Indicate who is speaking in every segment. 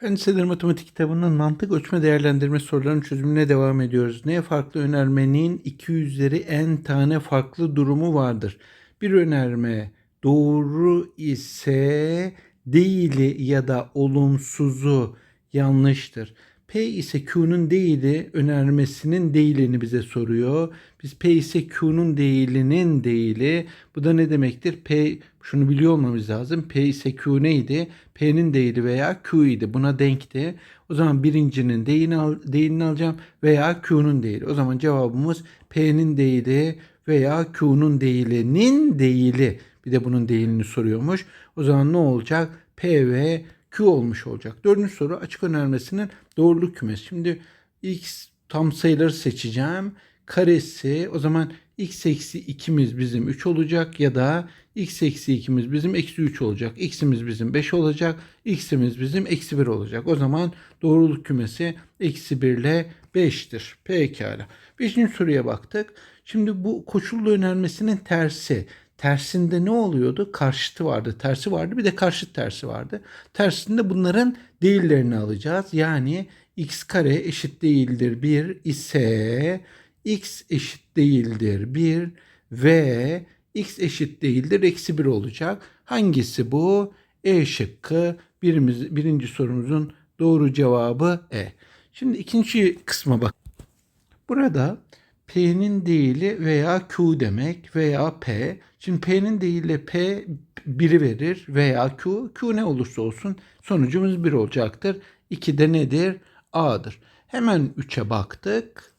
Speaker 1: Fen Liseleri Matematik kitabının mantık ölçme değerlendirme sorularının çözümüne devam ediyoruz. Ne farklı önermenin iki yüzleri n tane farklı durumu vardır. Bir önerme doğru ise değili ya da olumsuzu yanlıştır. P ise Q'nun değili önermesinin değilini bize soruyor. Biz P ise Q'nun değilinin değili. Bu da ne demektir? P şunu biliyor olmamız lazım. P ise Q neydi? P'nin değili veya Q idi. Buna denkti. O zaman birincinin değilini, al, değilini alacağım veya Q'nun değili. O zaman cevabımız P'nin değili veya Q'nun değilinin değili. Bir de bunun değilini soruyormuş. O zaman ne olacak? P ve Q olmuş olacak. Dördüncü soru açık önermesinin doğruluk kümesi. Şimdi x tam sayıları seçeceğim. Karesi o zaman x eksi 2'miz bizim 3 olacak ya da x eksi 2'miz bizim eksi 3 olacak. x'imiz bizim 5 olacak. x'imiz bizim eksi 1 olacak. O zaman doğruluk kümesi eksi 1 ile 5'tir. Pekala. Beşinci soruya baktık. Şimdi bu koşullu önermesinin tersi. Tersinde ne oluyordu? Karşıtı vardı, tersi vardı, bir de karşıt tersi vardı. Tersinde bunların değillerini alacağız. Yani x kare eşit değildir 1 ise x eşit değildir 1 ve x eşit değildir eksi 1 olacak. Hangisi bu? E şıkkı birimiz, birinci sorumuzun doğru cevabı E. Şimdi ikinci kısma bak. Burada P'nin değili veya Q demek veya P. Şimdi P'nin değili P 1'i verir veya Q. Q ne olursa olsun sonucumuz 1 olacaktır. 2 de nedir? A'dır. Hemen 3'e baktık.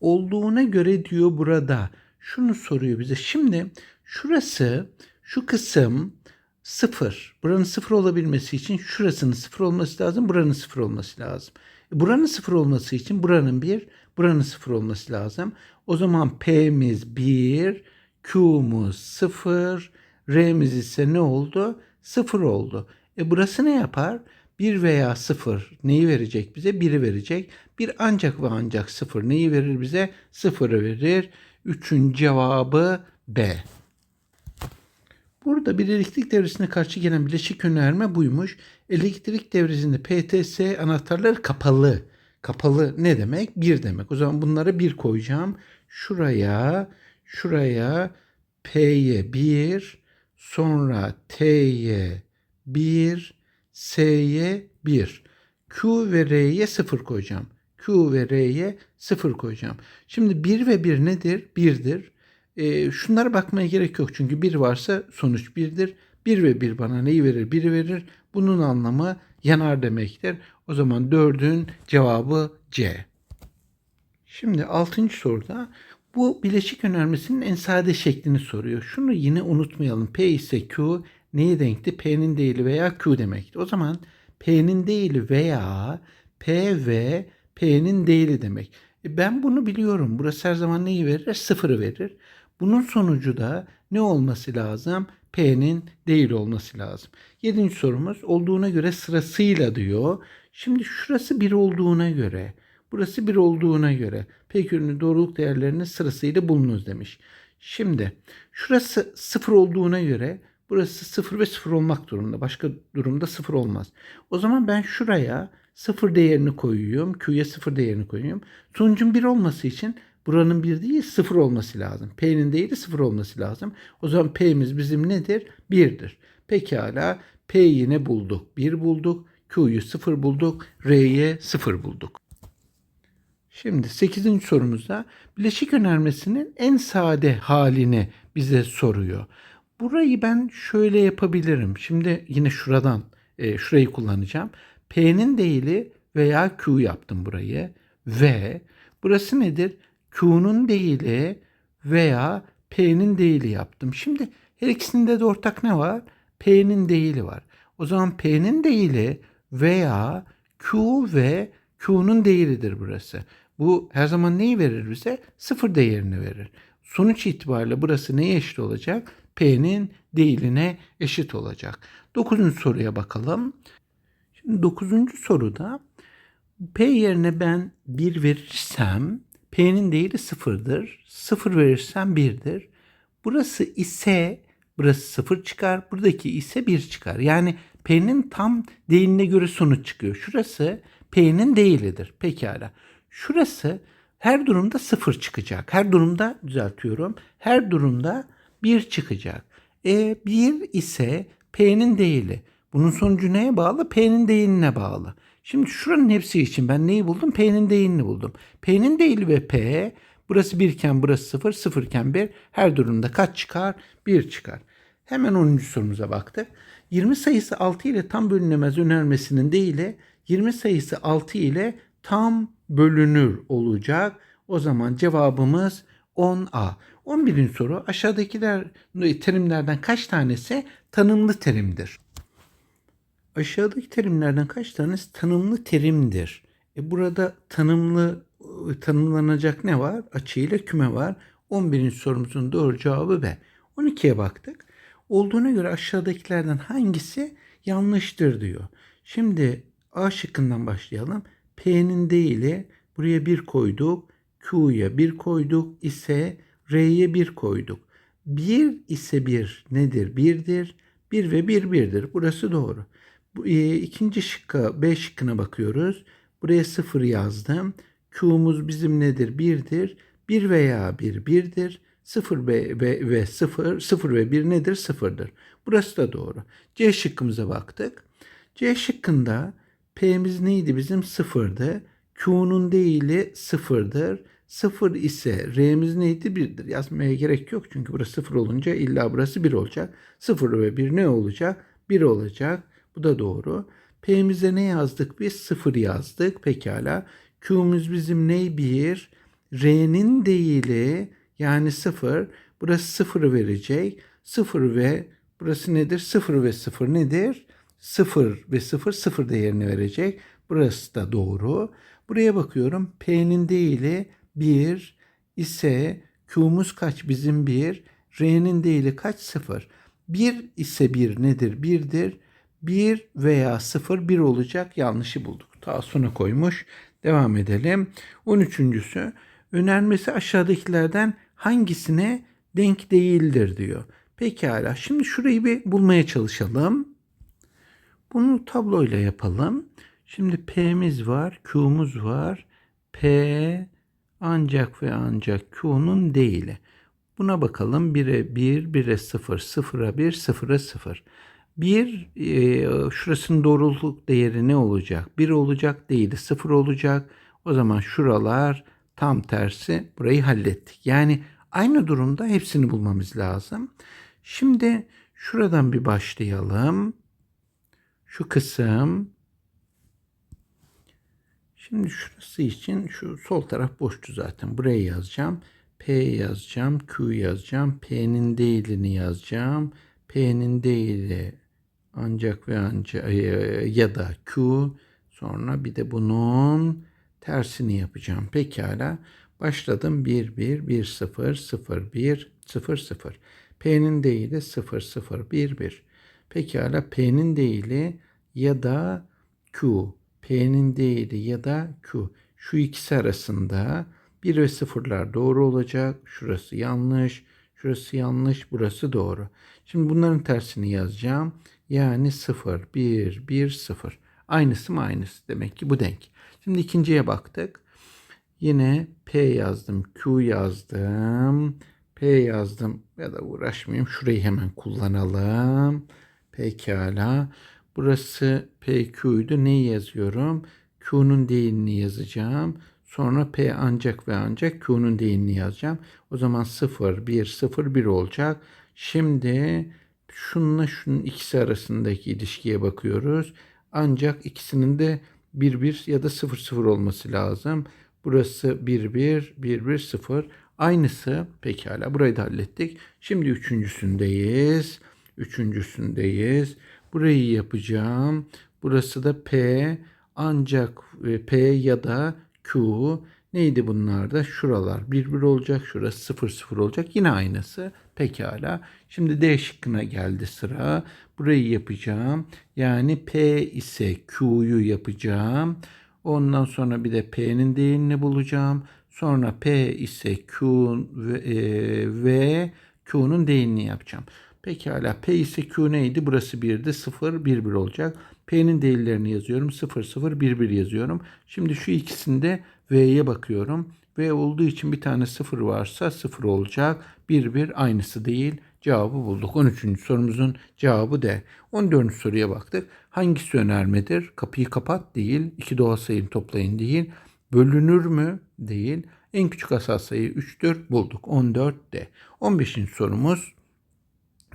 Speaker 1: Olduğuna göre diyor burada. Şunu soruyor bize. Şimdi şurası, şu kısım 0. Buranın 0 olabilmesi için şurasının 0 olması lazım. Buranın 0 olması lazım. E, Buranın 0 olması için buranın 1, buranın 0 olması lazım. O zaman P'miz 1, Q'muz 0, R'miz ise ne oldu? 0 oldu. E burası ne yapar? 1 veya 0 neyi verecek bize? 1'i verecek. 1 ancak ve ancak 0 neyi verir bize? 0'ı verir. 3'ün cevabı B. Burada bir elektrik devresine karşı gelen bileşik önerme buymuş. Elektrik devresinde PTS anahtarları kapalı. Kapalı ne demek? Bir demek. O zaman bunlara bir koyacağım. Şuraya, şuraya P'ye bir, sonra T'ye bir, S'ye bir. Q ve R'ye sıfır koyacağım. Q ve R'ye sıfır koyacağım. Şimdi 1 ve 1 nedir? 1'dir. E, şunlara bakmaya gerek yok. Çünkü 1 varsa sonuç 1'dir. 1 ve 1 bana neyi verir? 1'i verir. Bunun anlamı yanar demektir. O zaman 4'ün cevabı C. Şimdi 6. soruda bu bileşik önermesinin en sade şeklini soruyor. Şunu yine unutmayalım. P ise Q neye denkti? P'nin değili veya Q demekti. O zaman P'nin değili veya P ve P'nin değili demek. E ben bunu biliyorum. Burası her zaman neyi verir? Sıfırı verir. Bunun sonucu da ne olması lazım? P'nin değil olması lazım. Yedinci sorumuz olduğuna göre sırasıyla diyor. Şimdi şurası bir olduğuna göre, burası bir olduğuna göre P ürünü doğruluk değerlerini sırasıyla bulunuz demiş. Şimdi şurası sıfır olduğuna göre burası sıfır ve sıfır olmak durumunda. Başka durumda sıfır olmaz. O zaman ben şuraya sıfır değerini koyuyorum. Q'ya sıfır değerini koyuyorum. Sonucun bir olması için buranın bir değil sıfır olması lazım. P'nin değeri sıfır olması lazım. O zaman P'miz bizim nedir? Birdir. Pekala P'yi ne bulduk? Bir bulduk. Q'yu sıfır bulduk. R'ye sıfır bulduk. Şimdi 8. sorumuzda bileşik önermesinin en sade halini bize soruyor. Burayı ben şöyle yapabilirim. Şimdi yine şuradan e, şurayı kullanacağım. P'nin değili veya Q yaptım burayı ve burası nedir? Q'nun değili veya P'nin değili yaptım. Şimdi her ikisinde de ortak ne var? P'nin değili var. O zaman P'nin değili veya Q ve Q'nun değilidir burası. Bu her zaman neyi verir bize? Sıfır değerini verir. Sonuç itibariyle burası neye eşit olacak? P'nin değiline eşit olacak. Dokuzuncu soruya bakalım. Şimdi dokuzuncu soruda P yerine ben 1 verirsem P'nin değeri sıfırdır. Sıfır verirsem 1'dir. Burası ise burası sıfır çıkar. Buradaki ise 1 çıkar. Yani P'nin tam değiline göre sonuç çıkıyor. Şurası P'nin değilidir. Pekala. Şurası her durumda sıfır çıkacak. Her durumda düzeltiyorum. Her durumda bir çıkacak. E 1 ise P'nin değili. Bunun sonucu neye bağlı? P'nin değiline bağlı. Şimdi şuranın hepsi için ben neyi buldum? P'nin değilini buldum. P'nin değili ve P burası 1 iken burası 0, 0 iken 1 her durumda kaç çıkar? 1 çıkar. Hemen 10. sorumuza baktık. 20 sayısı 6 ile tam bölünemez önermesinin değili 20 sayısı 6 ile tam bölünür olacak. O zaman cevabımız 10A. 11. soru aşağıdakiler terimlerden kaç tanesi tanımlı terimdir? Aşağıdaki terimlerden kaç tanesi tanımlı terimdir? E burada tanımlı tanımlanacak ne var? Açı ile küme var. 11. sorumuzun doğru cevabı B. 12'ye baktık. Olduğuna göre aşağıdakilerden hangisi yanlıştır diyor. Şimdi A şıkkından başlayalım. P'nin değili buraya 1 koyduk. Q'ya 1 koyduk ise R'ye 1 koyduk. 1 ise 1 nedir? 1'dir. 1 ve 1 1'dir. Burası doğru. Bu, e, ikinci şıkka B şıkkına bakıyoruz. Buraya 0 yazdım. Q'muz bizim nedir? 1'dir. 1 veya 1 1'dir. 0 ve, ve, ve 0, 0 ve 1 nedir? 0'dır. Burası da doğru. C şıkkımıza baktık. C şıkkında P'miz neydi bizim? 0'dı. Q'nun değili 0'dır. 0 ise R'miz neydi? 1'dir. Yazmaya gerek yok çünkü burası 0 olunca illa burası 1 olacak. 0 ve 1 ne olacak? 1 olacak. Bu da doğru. P'mize ne yazdık biz? 0 yazdık. Pekala. Q'muz bizim ne? 1. R'nin değili yani 0. Burası 0 verecek. 0 ve burası nedir? 0 ve 0 nedir? 0 ve 0 0 değerini verecek. Burası da doğru. Buraya bakıyorum. P'nin değili 1 ise Q'muz kaç? Bizim 1. R'nin değili kaç? 0. 1 ise 1 nedir? 1'dir. 1 veya 0 1 olacak. Yanlışı bulduk. Ta sona koymuş. Devam edelim. 13.sü önermesi aşağıdakilerden hangisine denk değildir diyor. Pekala. Şimdi şurayı bir bulmaya çalışalım. Bunu tabloyla yapalım. Şimdi P'miz var, Q'muz var. P ancak ve ancak Q'nun değili. Buna bakalım. 1'e 1, 1'e 0, 0'a 1, 0'a 0. 1 e, şurasının doğruluk değeri ne olacak? 1 olacak değili 0 olacak. O zaman şuralar tam tersi burayı hallettik. Yani aynı durumda hepsini bulmamız lazım. Şimdi şuradan bir başlayalım. Şu kısım Şimdi şurası için şu sol taraf boştu zaten. Buraya yazacağım. P yazacağım. Q yazacağım. P'nin değilini yazacağım. P'nin değili ancak ve ancak e, ya da Q sonra bir de bunun tersini yapacağım. Pekala. Başladım 1 1 1 0 0 1 0 0. P'nin değili 0 0 1 1. Pekala P'nin değili ya da Q. P'nin değili ya da Q. Şu ikisi arasında 1 ve 0'lar doğru olacak. Şurası yanlış. Şurası yanlış. Burası doğru. Şimdi bunların tersini yazacağım. Yani 0, 1, 1, 0. Aynısı mı aynısı? Demek ki bu denk. Şimdi ikinciye baktık. Yine P yazdım, Q yazdım, P yazdım ya da uğraşmayayım. Şurayı hemen kullanalım. Pekala. Burası PQ'ydu. Neyi yazıyorum? Q'nun değilini yazacağım. Sonra P ancak ve ancak Q'nun değilini yazacağım. O zaman 0, 1, 0, 1 olacak. Şimdi şununla şunun ikisi arasındaki ilişkiye bakıyoruz. Ancak ikisinin de 1, 1 ya da 0, 0 olması lazım. Burası 1, 1, 1, 1, 0. Aynısı pekala burayı da hallettik. Şimdi üçüncüsündeyiz. Üçüncüsündeyiz. Burayı yapacağım. Burası da P ancak e, P ya da Q neydi bunlar da? Şuralar 1 1 olacak. Şurası 0 0 olacak. Yine aynısı. Pekala. Şimdi D şıkkına geldi sıra. Burayı yapacağım. Yani P ise Q'yu yapacağım. Ondan sonra bir de P'nin değerini bulacağım. Sonra P ise Q ve, e, Q'nun değerini yapacağım. Pekala P ise Q neydi? Burası 1'di. 0, 1, 1 olacak. P'nin değerlerini yazıyorum. 0, 0, 1, 1 yazıyorum. Şimdi şu ikisinde V'ye bakıyorum. V olduğu için bir tane 0 varsa 0 olacak. 1, 1 aynısı değil. Cevabı bulduk. 13. sorumuzun cevabı D. 14. soruya baktık. Hangisi önermedir? Kapıyı kapat değil. İki doğal sayını toplayın değil. Bölünür mü? Değil. En küçük asal sayı 3'tür. Bulduk. 14 D. 15. sorumuz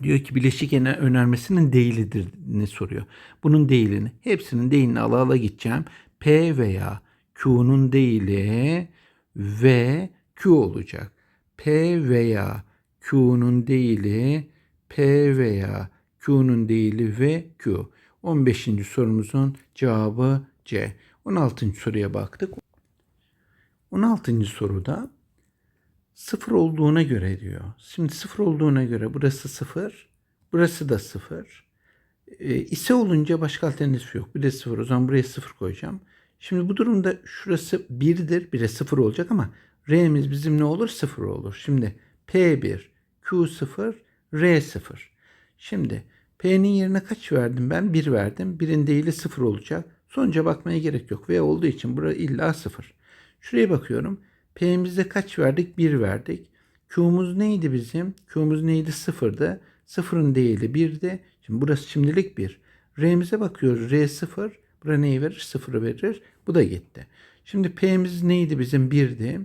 Speaker 1: diyor ki bileşik önermesinin değilidir ne soruyor. Bunun değilini. Hepsinin değilini ala ala gideceğim. P veya Q'nun değili V Q olacak. P veya Q'nun değili P veya Q'nun değili ve Q. 15. sorumuzun cevabı C. 16. soruya baktık. 16. soruda sıfır olduğuna göre diyor. Şimdi sıfır olduğuna göre burası sıfır, burası da sıfır. E, ise olunca başka alternatif yok. Bir de sıfır. O zaman buraya sıfır koyacağım. Şimdi bu durumda şurası birdir, bir de sıfır olacak ama R'miz bizim ne olur? Sıfır olur. Şimdi P1, Q0, R0. Şimdi P'nin yerine kaç verdim ben? 1 verdim. Birin değili 0 olacak. Sonuca bakmaya gerek yok. V olduğu için burası illa 0. Şuraya bakıyorum. P'mizde kaç verdik? 1 verdik. Q'muz neydi bizim? Q'muz neydi? 0'dı. 0'ın değili 1'di. Şimdi burası şimdilik 1. R'mize bakıyoruz. R 0. Bura neyi verir? 0'ı verir. Bu da gitti. Şimdi P'miz neydi bizim? 1'di.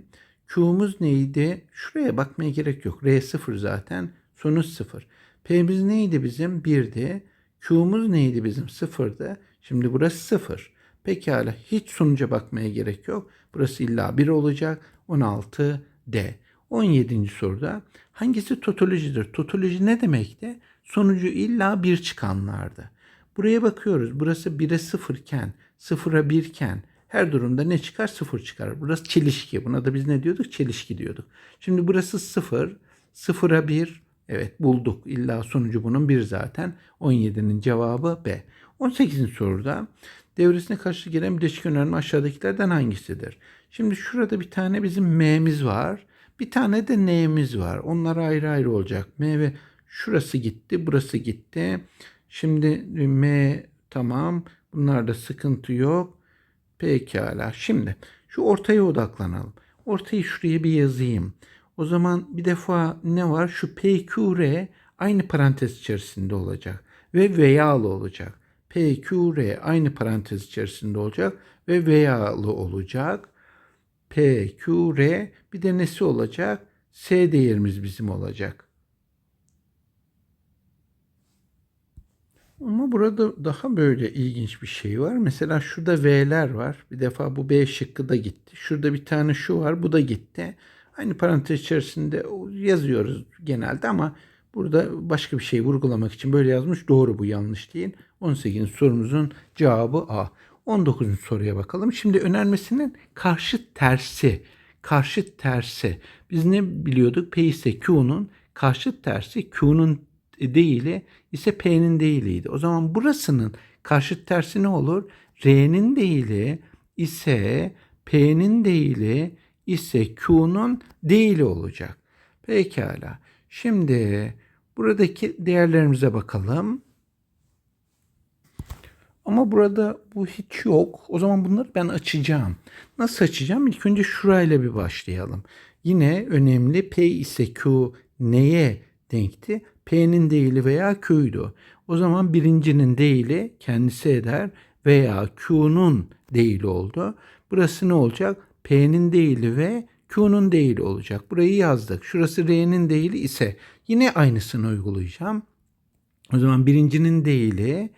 Speaker 1: Q'muz neydi? Şuraya bakmaya gerek yok. R 0 zaten. Sonuç 0. P'miz neydi bizim? 1'di. Q'muz neydi bizim? 0'dı. Şimdi burası 0. Pekala hiç sonuca bakmaya gerek yok. Burası illa 1 olacak. 16 D. 17. soruda hangisi totolojidir? Totoloji ne demekti? Sonucu illa 1 çıkanlardı. Buraya bakıyoruz. Burası 1'e 0 iken, 0'a 1 iken her durumda ne çıkar? 0 çıkar. Burası çelişki. Buna da biz ne diyorduk? Çelişki diyorduk. Şimdi burası 0, 0'a 1. Evet bulduk. İlla sonucu bunun 1 zaten. 17'nin cevabı B. 18. soruda devresine karşı gelen bileşik önerme aşağıdakilerden hangisidir? Şimdi şurada bir tane bizim M'miz var. Bir tane de N'miz var. Onlar ayrı ayrı olacak. M ve şurası gitti, burası gitti. Şimdi M tamam. Bunlarda sıkıntı yok. Pekala. Şimdi şu ortaya odaklanalım. Ortayı şuraya bir yazayım. O zaman bir defa ne var? Şu PQR aynı parantez içerisinde olacak. Ve veyalı olacak. PQR aynı parantez içerisinde olacak. Ve veyalı olacak. PQR bir de nesi olacak? S değerimiz bizim olacak. Ama burada daha böyle ilginç bir şey var. Mesela şurada V'ler var. Bir defa bu B şıkkı da gitti. Şurada bir tane şu var. Bu da gitti. Aynı parantez içerisinde yazıyoruz genelde ama burada başka bir şey vurgulamak için böyle yazmış. Doğru bu yanlış değil. 18. sorumuzun cevabı A. 19. soruya bakalım. Şimdi önermesinin karşıt tersi. Karşıt tersi. Biz ne biliyorduk? P ise Q'nun karşıt tersi Q'nun değili ise P'nin değiliydi. O zaman burasının karşıt tersi ne olur? R'nin değili ise P'nin değili ise Q'nun değili olacak. Pekala. Şimdi buradaki değerlerimize bakalım. Ama burada bu hiç yok. O zaman bunları ben açacağım. Nasıl açacağım? İlk önce şurayla bir başlayalım. Yine önemli P ise Q neye denkti? P'nin değili veya Q'ydu. O zaman birincinin değili kendisi eder veya Q'nun değili oldu. Burası ne olacak? P'nin değili ve Q'nun değili olacak. Burayı yazdık. Şurası R'nin değili ise yine aynısını uygulayacağım. O zaman birincinin değili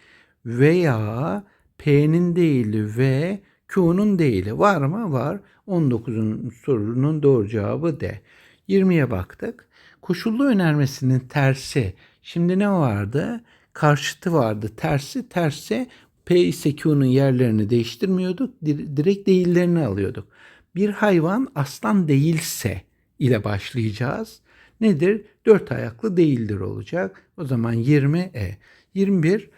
Speaker 1: veya P'nin değili ve Q'nun değili var mı? Var. 19'un sorunun doğru cevabı D. 20'ye baktık. Koşullu önermesinin tersi. Şimdi ne vardı? Karşıtı vardı. Tersi tersi P ise Q'nun yerlerini değiştirmiyorduk. Direkt değillerini alıyorduk. Bir hayvan aslan değilse ile başlayacağız. Nedir? Dört ayaklı değildir olacak. O zaman 20 E. 21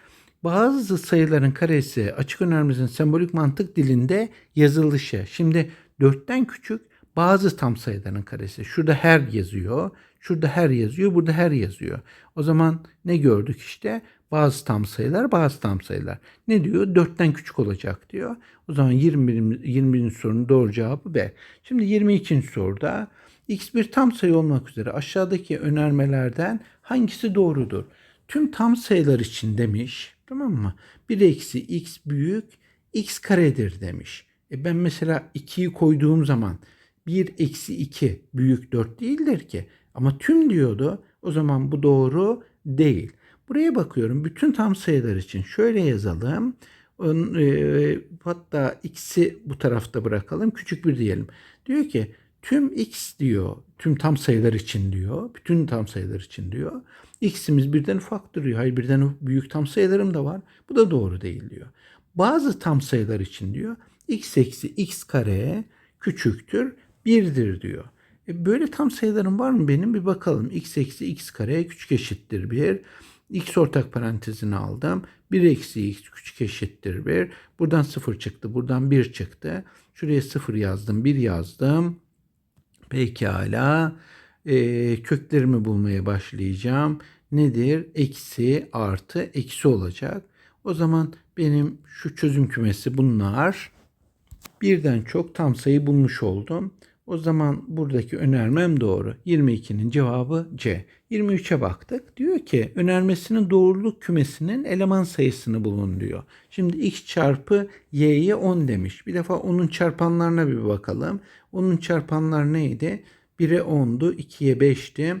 Speaker 1: bazı sayıların karesi açık önermemizin sembolik mantık dilinde yazılışı. Şimdi dörtten küçük bazı tam sayıların karesi. Şurada her yazıyor. Şurada her yazıyor, burada her yazıyor. O zaman ne gördük işte? Bazı tam sayılar, bazı tam sayılar. Ne diyor? 4'ten küçük olacak diyor. O zaman 21. 21. sorunun doğru cevabı B. Şimdi 22. soruda x bir tam sayı olmak üzere aşağıdaki önermelerden hangisi doğrudur? Tüm tam sayılar için demiş. Tamam mı? 1 eksi x büyük x karedir demiş. E ben mesela 2'yi koyduğum zaman 1 eksi 2 büyük 4 değildir ki. Ama tüm diyordu. O zaman bu doğru değil. Buraya bakıyorum. Bütün tam sayılar için şöyle yazalım. E, hatta x'i bu tarafta bırakalım. Küçük bir diyelim. Diyor ki tüm x diyor. Tüm tam sayılar için diyor. Bütün tam sayılar için diyor. X'imiz birden ufaktır diyor. Hayır birden büyük tam sayılarım da var. Bu da doğru değil diyor. Bazı tam sayılar için diyor. x eksi x kare küçüktür 1'dir diyor. E böyle tam sayılarım var mı benim? Bir bakalım. x eksi x kare küçük eşittir 1. x ortak parantezini aldım. 1 eksi x küçük eşittir 1. Buradan 0 çıktı. Buradan 1 çıktı. Şuraya 0 yazdım. 1 yazdım. Pekala. Ee, köklerimi bulmaya başlayacağım. Nedir? Eksi artı eksi olacak. O zaman benim şu çözüm kümesi bunlar. Birden çok tam sayı bulmuş oldum. O zaman buradaki önermem doğru. 22'nin cevabı C. 23'e baktık. Diyor ki önermesinin doğruluk kümesinin eleman sayısını bulun diyor. Şimdi x çarpı y'ye 10 demiş. Bir defa onun çarpanlarına bir bakalım. Onun çarpanlar neydi? 1'e 10'du, 2'ye 5'ti.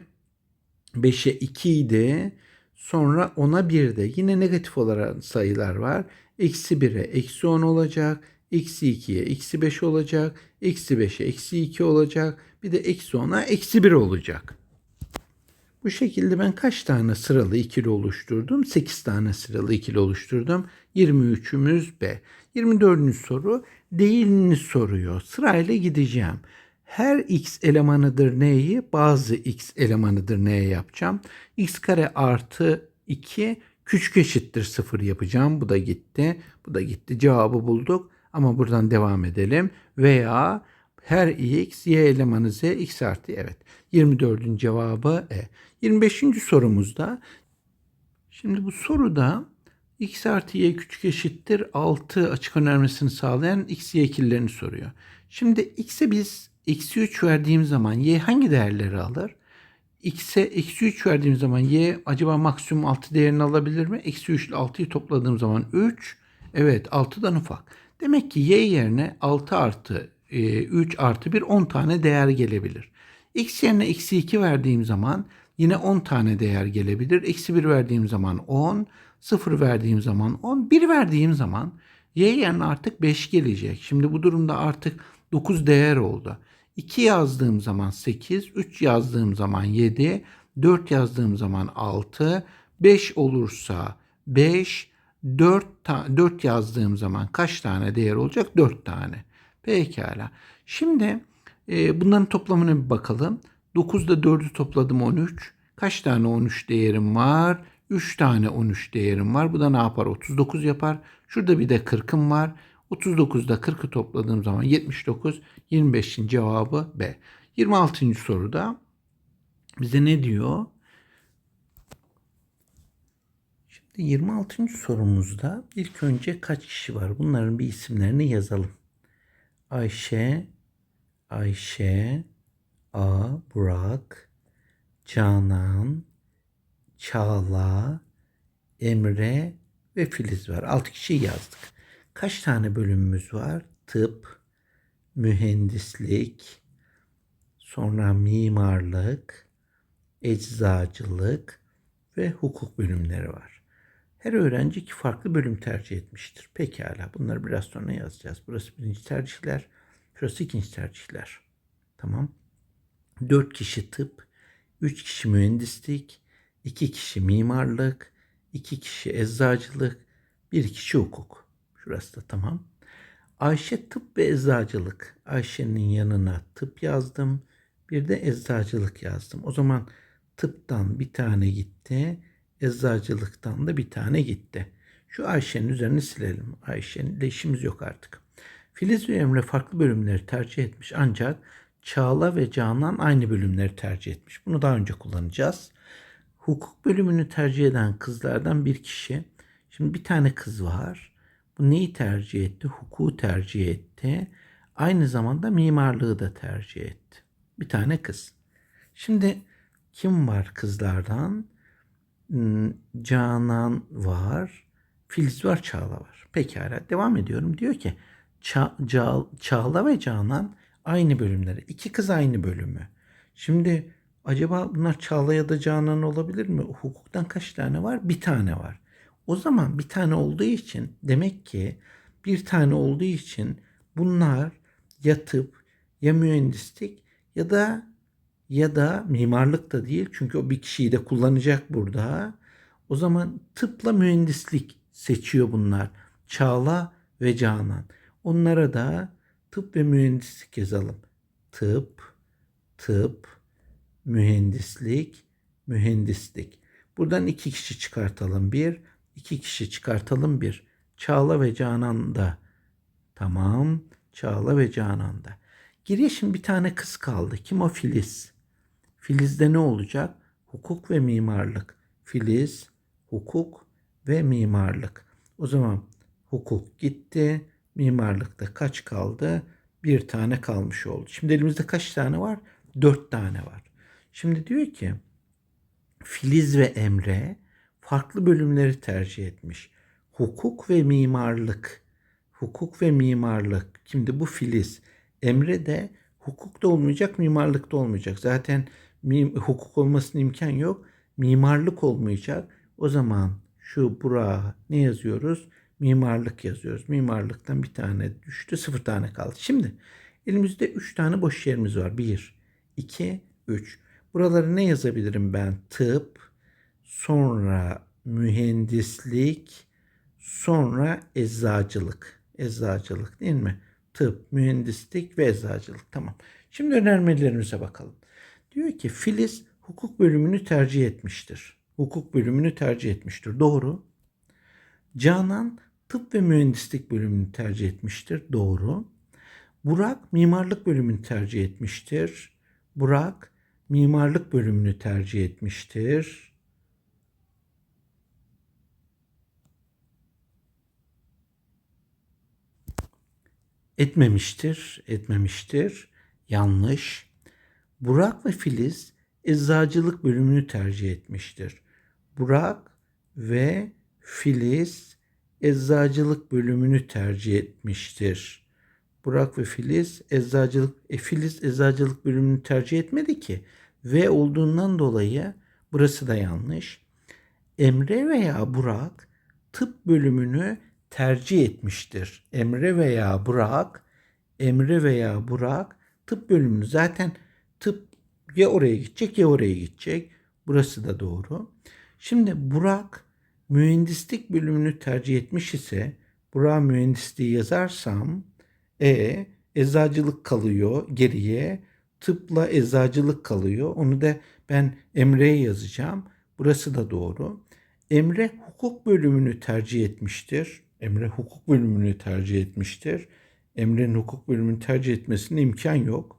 Speaker 1: 5'e 2 idi. Sonra 10'a 1'de. Yine negatif olarak sayılar var. Eksi 1'e eksi 10 olacak. Eksi 2'ye eksi 5 olacak. Eksi 5'e eksi 2 olacak. Bir de eksi 10'a eksi 1 olacak. Bu şekilde ben kaç tane sıralı ikili oluşturdum? 8 tane sıralı ikili oluşturdum. 23'ümüz B. 24. soru değilini soruyor. Sırayla gideceğim. Her x elemanıdır neyi? Bazı x elemanıdır neye yapacağım? x kare artı 2 küçük eşittir 0 yapacağım. Bu da gitti. Bu da gitti. Cevabı bulduk. Ama buradan devam edelim. Veya her x y elemanı z x artı evet. 24'ün cevabı E. 25. sorumuzda şimdi bu soruda x artı y küçük eşittir 6 açık önermesini sağlayan x y ikililerini soruyor. Şimdi x'e biz eksi 3 verdiğim zaman y hangi değerleri alır? x'e eksi 3 verdiğim zaman y acaba maksimum 6 değerini alabilir mi? Eksi 3 ile 6'yı topladığım zaman 3. Evet 6'dan ufak. Demek ki y yerine 6 artı e, 3 artı 1 10 tane değer gelebilir. x yerine eksi 2 verdiğim zaman yine 10 tane değer gelebilir. Eksi 1 verdiğim zaman 10. 0 verdiğim zaman 10. 1 verdiğim zaman y yerine artık 5 gelecek. Şimdi bu durumda artık 9 değer oldu. 2 yazdığım zaman 8, 3 yazdığım zaman 7, 4 yazdığım zaman 6, 5 olursa 5, 4, 4 yazdığım zaman kaç tane değer olacak? 4 tane. Pekala. Şimdi e, bunların toplamına bir bakalım. 9'da 4'ü topladım 13. Kaç tane 13 değerim var? 3 tane 13 değerim var. Bu da ne yapar? 39 yapar. Şurada bir de 40'ım var. 39'da 40'ı topladığım zaman 79. 25'in cevabı B. 26. soruda bize ne diyor? Şimdi 26. sorumuzda ilk önce kaç kişi var? Bunların bir isimlerini yazalım. Ayşe, Ayşe, A, Burak, Canan, Çağla, Emre ve Filiz var. 6 kişiyi yazdık. Kaç tane bölümümüz var? Tıp, mühendislik, sonra mimarlık, eczacılık ve hukuk bölümleri var. Her öğrenci iki farklı bölüm tercih etmiştir. Pekala bunları biraz sonra yazacağız. Burası birinci tercihler, şurası ikinci tercihler. Tamam. Dört kişi tıp, üç kişi mühendislik, iki kişi mimarlık, iki kişi eczacılık, bir kişi hukuk. Şurası da tamam. Ayşe tıp ve eczacılık. Ayşe'nin yanına tıp yazdım. Bir de eczacılık yazdım. O zaman tıptan bir tane gitti. Eczacılıktan da bir tane gitti. Şu Ayşe'nin üzerini silelim. Ayşe'nin işimiz yok artık. Filiz ve Emre farklı bölümleri tercih etmiş ancak Çağla ve Canan aynı bölümleri tercih etmiş. Bunu daha önce kullanacağız. Hukuk bölümünü tercih eden kızlardan bir kişi. Şimdi bir tane kız var. Bu neyi tercih etti? Hukuku tercih etti. Aynı zamanda mimarlığı da tercih etti. Bir tane kız. Şimdi kim var kızlardan? Hmm, Canan var. Filiz var, Çağla var. Pekala devam ediyorum. Diyor ki Ça- Ca- Çağla ve Canan aynı bölümleri. İki kız aynı bölümü. Şimdi acaba bunlar Çağla ya da Canan olabilir mi? Hukuktan kaç tane var? Bir tane var. O zaman bir tane olduğu için demek ki bir tane olduğu için bunlar ya tıp ya mühendislik ya da ya da mimarlık da değil çünkü o bir kişiyi de kullanacak burada. O zaman tıpla mühendislik seçiyor bunlar. Çağla ve Canan. Onlara da tıp ve mühendislik yazalım. Tıp, tıp, mühendislik, mühendislik. Buradan iki kişi çıkartalım bir, iki kişi çıkartalım bir. Çağla ve Canan da. Tamam. Çağla ve Canan da. Geriye şimdi bir tane kız kaldı. Kim o? Filiz. Filiz'de ne olacak? Hukuk ve mimarlık. Filiz, hukuk ve mimarlık. O zaman hukuk gitti. Mimarlıkta kaç kaldı? Bir tane kalmış oldu. Şimdi elimizde kaç tane var? Dört tane var. Şimdi diyor ki Filiz ve Emre farklı bölümleri tercih etmiş. Hukuk ve mimarlık. Hukuk ve mimarlık. Şimdi bu Filiz. Emre de hukukta olmayacak, mimarlıkta olmayacak. Zaten mim, hukuk olmasının imkan yok. Mimarlık olmayacak. O zaman şu Burak'a ne yazıyoruz? Mimarlık yazıyoruz. Mimarlıktan bir tane düştü. Sıfır tane kaldı. Şimdi elimizde üç tane boş yerimiz var. Bir, iki, üç. Buraları ne yazabilirim ben? Tıp, sonra mühendislik, sonra eczacılık. Eczacılık değil mi? Tıp, mühendislik ve eczacılık. Tamam. Şimdi önermelerimize bakalım. Diyor ki Filiz hukuk bölümünü tercih etmiştir. Hukuk bölümünü tercih etmiştir. Doğru. Canan tıp ve mühendislik bölümünü tercih etmiştir. Doğru. Burak mimarlık bölümünü tercih etmiştir. Burak mimarlık bölümünü tercih etmiştir. Etmemiştir, etmemiştir. Yanlış. Burak ve Filiz eczacılık bölümünü tercih etmiştir. Burak ve Filiz eczacılık bölümünü tercih etmiştir. Burak ve Filiz eczacılık e, Filiz eczacılık bölümünü tercih etmedi ki. Ve olduğundan dolayı burası da yanlış. Emre veya Burak tıp bölümünü tercih etmiştir. Emre veya Burak Emre veya Burak tıp bölümünü zaten tıp ya oraya gidecek ya oraya gidecek. Burası da doğru. Şimdi Burak mühendislik bölümünü tercih etmiş ise Burak mühendisliği yazarsam e eczacılık kalıyor geriye. Tıpla eczacılık kalıyor. Onu da ben Emre'ye yazacağım. Burası da doğru. Emre hukuk bölümünü tercih etmiştir. Emre hukuk bölümünü tercih etmiştir. Emre'nin hukuk bölümünü tercih etmesine imkan yok.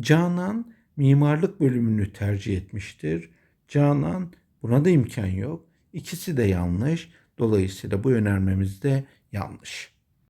Speaker 1: Canan mimarlık bölümünü tercih etmiştir. Canan buna da imkan yok. İkisi de yanlış. Dolayısıyla bu önermemiz de yanlış.